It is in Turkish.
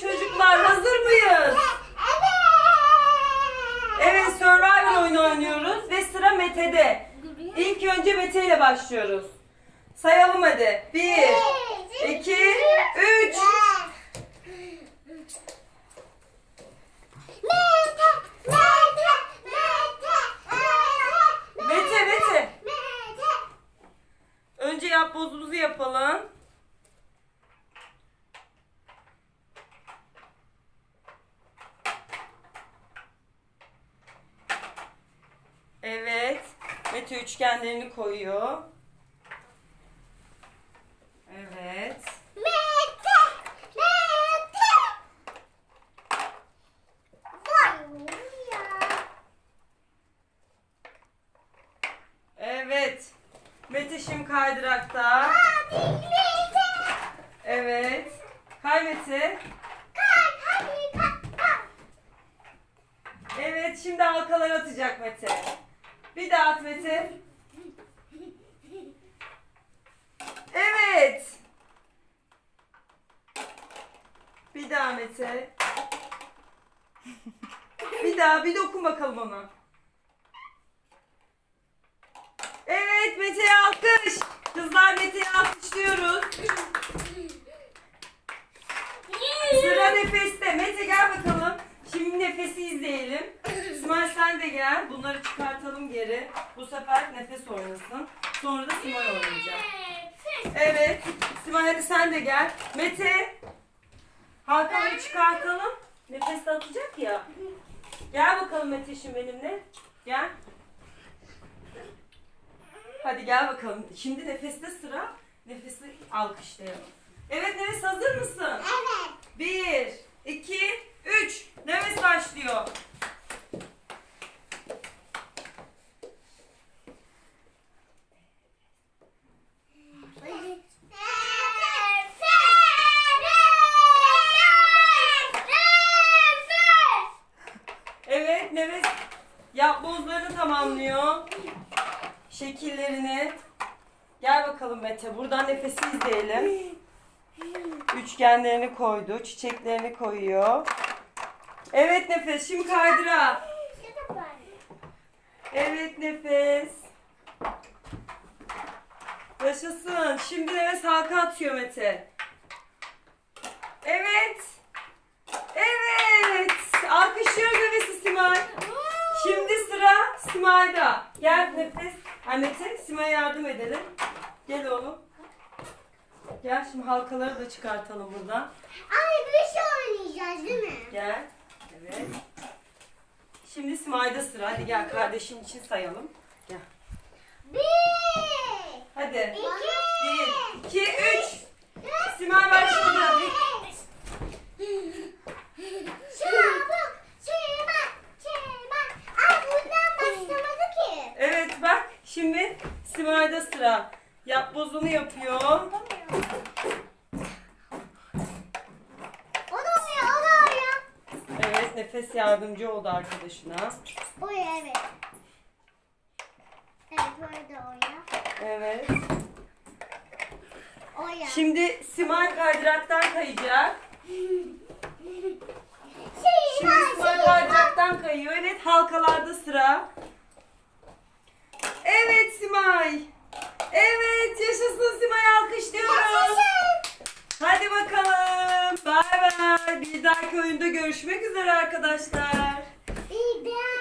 çocuklar hazır mıyız? Evet Survivor oyunu oynuyoruz ve sıra Mete'de. İlk önce Mete ile başlıyoruz. Sayalım hadi. Bir, iki, üç. Mete, Mete. Önce yapbozumuzu yapalım. Evet. Mete üçgenlerini koyuyor. Evet. Evet. Mete şimdi kaydırakta. Evet. Kay Mete. Evet şimdi halkalar atacak Mete. Bir daha at. Evet. Bir daha Mete. Bir daha bir dokun bakalım ona. Evet Mete'ye alkış. Kızlar Mete'ye alkışlıyoruz. Sıra nefeste. Mete gel bakalım. Şimdi nefesi izleyelim. Simay sen de gel. Bunları çıkartalım geri. Bu sefer nefes oynasın. Sonra da Simay oynayacak. Evet. Simay hadi sen de gel. Mete. Halkaları çıkartalım. Nefes de atacak ya. Gel bakalım Mete şimdi benimle. Gel. Hadi gel bakalım. Şimdi nefeste sıra. Nefesi alkışlayalım. Evet Nefes hazır mısın? Bir, iki, üç. Nefes başlıyor. Yapbozlarını tamamlıyor. Şekillerini. Gel bakalım Mete. Buradan nefesi izleyelim. Üçgenlerini koydu. Çiçeklerini koyuyor. Evet Nefes. Şimdi kaydıra. Evet Nefes. Yaşasın. Şimdi Nefes halka atıyor Mete. Evet. Evet. Alkışlıyor Nefes'i Simay. Şimdi sıra Simay'da. Gel Nefes. Ha Mete, Sima'ya yardım edelim. Gel oğlum. Gel şimdi halkaları da çıkartalım buradan. Gel. Evet. Şimdi Simay'da sıra. Hadi gel kardeşin için sayalım. Gel. Hadi. Bir, iki, üç. Simay başladı. Evet bak şimdi Simay'da sıra. Yap bozunu yapıyor. Evet nefes yardımcı oldu arkadaşına. Evet. Şimdi Simay kaydıraktan kayacak. Bir dahaki oyunda görüşmek üzere arkadaşlar. Bir daha.